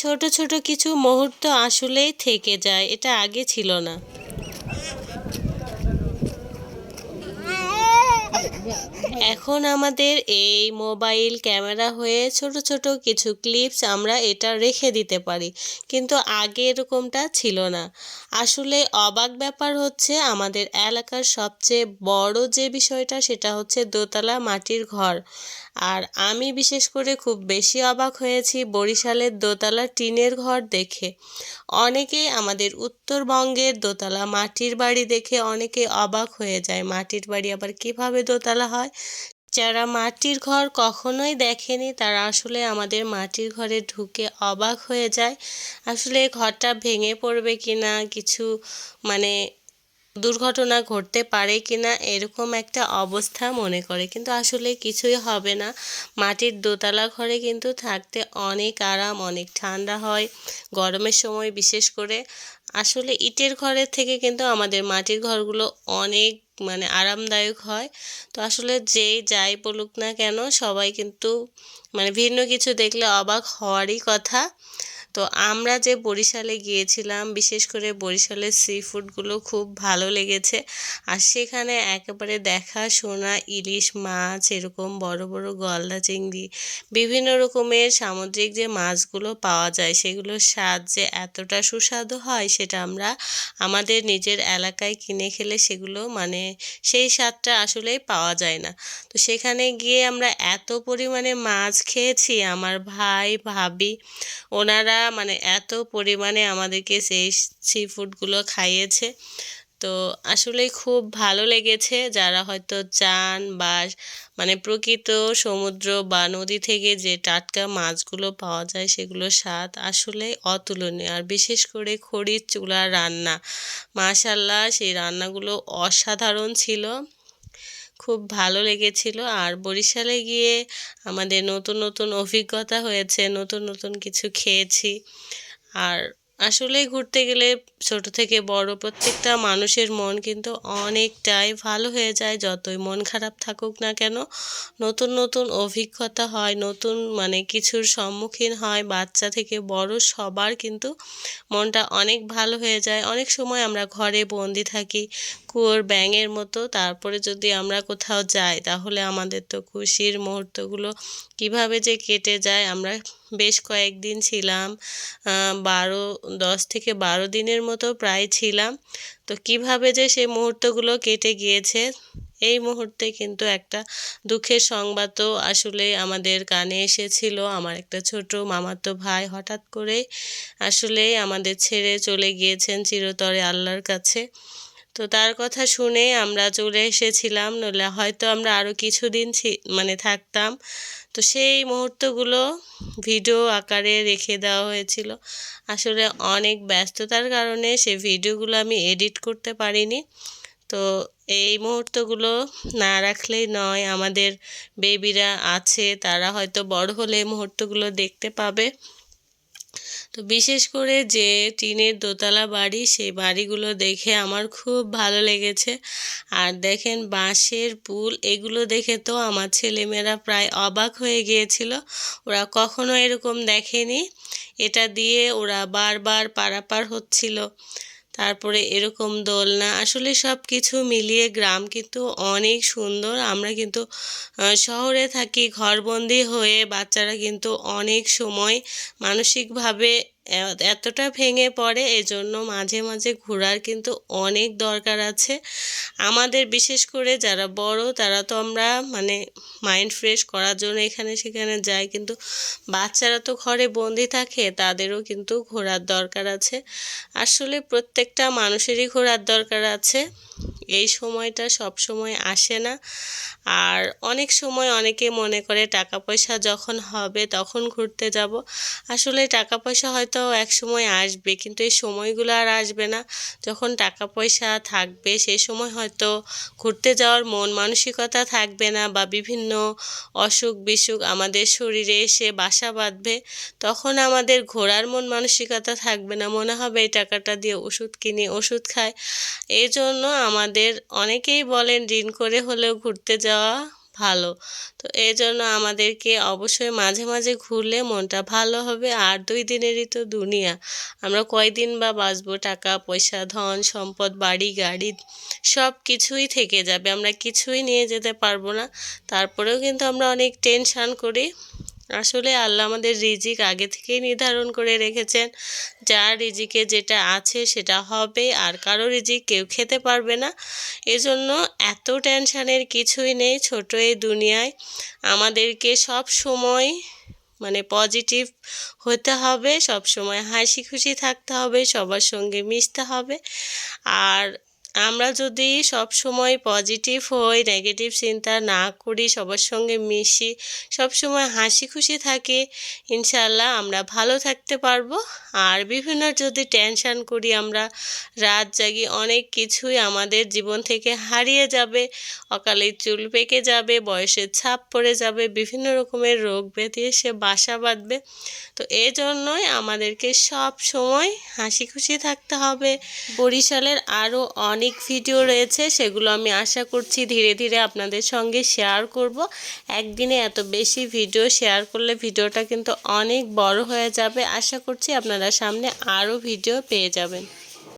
ছোট ছোট কিছু মুহূর্ত আসলেই থেকে যায় এটা আগে ছিল না। এখন আমাদের এই মোবাইল ক্যামেরা হয়ে ছোট ছোট কিছু ক্লিপস আমরা এটা রেখে দিতে পারি। কিন্তু আগে এরকমটা ছিল না। আসলে অবাক ব্যাপার হচ্ছে আমাদের এলাকার সবচেয়ে বড় যে বিষয়টা সেটা হচ্ছে দোতলা মাটির ঘর। আর আমি বিশেষ করে খুব বেশি অবাক হয়েছি বরিশালের দোতলা টিনের ঘর দেখে। অনেকেই আমাদের উত্তরবঙ্গের দোতলা মাটির বাড়ি দেখে অনেকে অবাক হয়ে যায়, মাটির বাড়ি আবার কীভাবে দোতলা হয়। যারা মাটির ঘর কখনোই দেখেনি, তারা আসলে আমাদের মাটির ঘরে ঢুকে অবাক হয়ে যায়। আসলে ঘরটা ভেঙে পড়বে কি না কিছু মানে দুর্ঘটনা ঘটতে পারে কি না এরকম একটা অবস্থা মনে করে। কিন্তু আসলে কিছুই হবে না। মাটির দোতলা ঘরে কিন্তু থাকতে অনেক আরাম, অনেক ঠান্ডা হয়। গরমের সময় বিশেষ করে আসলে ইটের ঘরের থেকে কিন্তু আমাদের মাটির ঘরগুলো অনেক মানে আরামদায়ক হয়। তো আসলে যেই যাই বলুক না কেন সবাই কিন্তু মানে ভিন্ন কিছু দেখলে অবাক হওয়ারই কথা। তো আমরা যে বরিশালে গিয়েছিলাম, বিশেষ করে বরিশালের সি ফুডগুলো খুব ভালো লেগেছে। আর সেখানে একেবারে দেখা শোনা ইলিশ, মাছ, এরকম বড় বড় গলদা চিংড়ি, বিভিন্ন রকমের সামুদ্রিক যে মাছগুলো পাওয়া যায়, সেগুলোর স্বাদ যে এতটা সুস্বাদু হয়, সেটা আমরা আমাদের নিজের এলাকায় কিনে খেলে সেগুলো মানে সেই স্বাদটা আসলেই পাওয়া যায় না। তো সেখানে গিয়ে আমরা এত পরিমাণে মাছ খেয়েছি, আমার ভাই, ভাবি, ওনারা মানে এত পরিমাণে আমাদেরকে সেই সি ফুডগুলো খাইয়েছে। তো আসলে খুব ভালো লেগেছে যারা হয়তো চান বা মানে প্রকৃত সমুদ্র বা নদী থেকে যে টাটকা মাছগুলো পাওয়া যায় সেগুলোর স্বাদ আসলে অতুলনীয়। আর বিশেষ করে খড়ির চুলার রান্না, মাশাল্লাহ সেই রান্নাগুলো অসাধারণ ছিল। খুব ভালো লেগেছিল। আর বরিশালে গিয়ে আমাদের নতুন নতুন অভিজ্ঞতা হয়েছে, নতুন নতুন কিছু খেয়েছি। আর আসলেই ঘুরতে গেলে ছোট থেকে বড় প্রত্যেকটা মানুষের মন কিন্তু অনেকটাই ভালো হয়ে যায়। যতই মন খারাপ থাকুক না কেন, নতুন নতুন অভিজ্ঞতা হয়, নতুন মানে কিছুর সম্মুখীন হয়। বাচ্চা থেকে বড় সবার কিন্তু মনটা অনেক ভালো হয়ে যায়। অনেক সময় আমরা ঘরে বন্দি থাকি, কুয়োর ব্যাঙের মতো। তারপরে যদি আমরা কোথাও যাই, তাহলে আমাদের তো খুশির মুহূর্তগুলো কীভাবে যে কেটে যায়, আমরা বেশ কয়েকদিন ছিলাম। বারো, দশ থেকে বারো দিনের মতো প্রায় ছিলাম। তো কীভাবে যে সেই মুহূর্তগুলো কেটে গিয়েছে, এই মুহূর্তে কিন্তু একটা দুঃখের সংবাদও আসলে আমাদের কানে এসেছিল। আমার একটা ছোট মামাতো ভাই হঠাৎ করে আসলে আমাদের ছেড়ে চলে গিয়েছেন চিরতরে আল্লাহর কাছে। তো তার কথা শুনে আমরা চলে এসেছিলাম, নইলে হয়তো আমরা আরও কিছুদিন মানে থাকতাম। তো সেই মুহূর্তগুলো ভিডিও আকারে রেখে দেওয়া হয়েছিল। আসলে অনেক ব্যস্ততার কারণে সে ভিডিওগুলো আমি এডিট করতে পারিনি। তো এই মুহূর্তগুলো না রাখলেই নয়, আমাদের বেবিরা আছে, তারা হয়তো বড় হলে এই মুহূর্তগুলো দেখতে পাবে। তো বিশেষ করে যে টিনের দোতলা বাড়ি, সেই বাড়িগুলো দেখে আমার খুব ভালো লেগেছে। আর দেখেন বাঁশের পুল, এগুলো দেখে তো আমার ছেলেমেয়েরা প্রায় অবাক হয়ে গিয়েছিল। ওরা কখনো এরকম দেখেনি। এটা দিয়ে ওরা বারবার পারাপার হচ্ছিল। তারপরে এরকম দোলনা, আসলে সব কিছু মিলিয়ে গ্রাম কিন্তু অনেক সুন্দর। আমরা কিন্তু শহরে থাকি, ঘরবন্দি হয়ে বাচ্চারা কিন্তু অনেক সময় মানসিকভাবে এতটা ভেঙে পড়ে, এজন্য মাঝে মাঝে ঘোরার কিন্তু অনেক দরকার আছে। আমাদের বিশেষ করে যারা বড়, তারা তো আমরা মানে মাইন্ড ফ্রেশ করার জন্য এখানে সেখানে যাই, কিন্তু বাচ্চারা তো ঘরে বন্দি থাকে, তাদেরও কিন্তু ঘোরার দরকার আছে। আসলে প্রত্যেকটা মানুষেরই ঘোরার দরকার আছে। এই সময়টা সব সময় আসে না। আর অনেক সময় অনেকে মনে করে টাকা পয়সা যখন হবে তখন ঘুরতে যাব। আসলে টাকা পয়সা হয়তো এক সময় আসবে কিন্তু এই সময়গুলো আর আসবে না। যখন টাকা পয়সা থাকবে সেই সময় হয়তো ঘুরতে যাওয়ার মন মানসিকতা থাকবে না বা বিভিন্ন অসুখ বিসুখ আমাদের শরীরে এসে বাসা বাঁধবে তখন আমাদের ঘোরার মন মানসিকতা থাকবে না। মনে হবে এই টাকাটা দিয়ে ওষুধ কিনি, ওষুধ খায় এই জন্য আমাদের অনেকেই বলেন ঋণ করে হলেও ঘুরতে যাওয়া ভালো। তো এই জন্য আমাদেরকে অবশ্যই মাঝে মাঝে ঘুরলে মনটা ভালো হবে। আর দুই দিনেরই তো দুনিয়া। আমরা কয়দিন বা বাঁচবো? টাকা, পয়সা, ধন, সম্পদ, বাড়ি, গাড়ি, সব কিছুই থেকে যাবে। আমরা কিছুই নিয়ে যেতে পারব না। তারপরেও কিন্তু আমরা অনেক টেনশান করি আসলে আল্লাহ আমাদের রিজিক আগে থেকেই নির্ধারণ করে রেখেছেন। যার রিজিকে যেটা আছে সেটা হবে, আর কারও রিজিক কেউ খেতে পারবে না। এজন্য এত টেনশানের কিছুই নেই ছোট এই দুনিয়ায়। আমাদেরকে সব সময় মানে পজিটিভ হতে হবে, সব সময় হাসি খুশি থাকতে হবে, সবার সঙ্গে মিশতে হবে। আর আমরা যদি সব সময় পজিটিভ হই নেগেটিভ চিন্তা না করি, সবার সঙ্গে মিশি, সব সময় হাসি খুশি থাকি ইনশাল্লাহ আমরা ভালো থাকতে পারব। আর বিভিন্ন যদি টেনশান করি, আমরা রাত জাগি অনেক কিছুই আমাদের জীবন থেকে হারিয়ে যাবে। অকালে চুল পেকে যাবে, বয়সের ছাপ পড়ে যাবে, বিভিন্ন রকমের রোগ ব্যাধি এসে বাসা বাঁধবে। তো এই জন্যই আমাদেরকে সব সময় হাসি খুশি থাকতে হবে। বরিশালের আরও অনেক ভিডিও রয়েছে, সেগুলো আমি আশা করছি ধীরে ধীরে আপনাদের সঙ্গে শেয়ার করব। একদিনে এত বেশি ভিডিও শেয়ার করলে ভিডিওটা কিন্তু অনেক বড় হয়ে যাবে। আশা করছি আপনারা সামনে আরও ভিডিও পেয়ে যাবেন।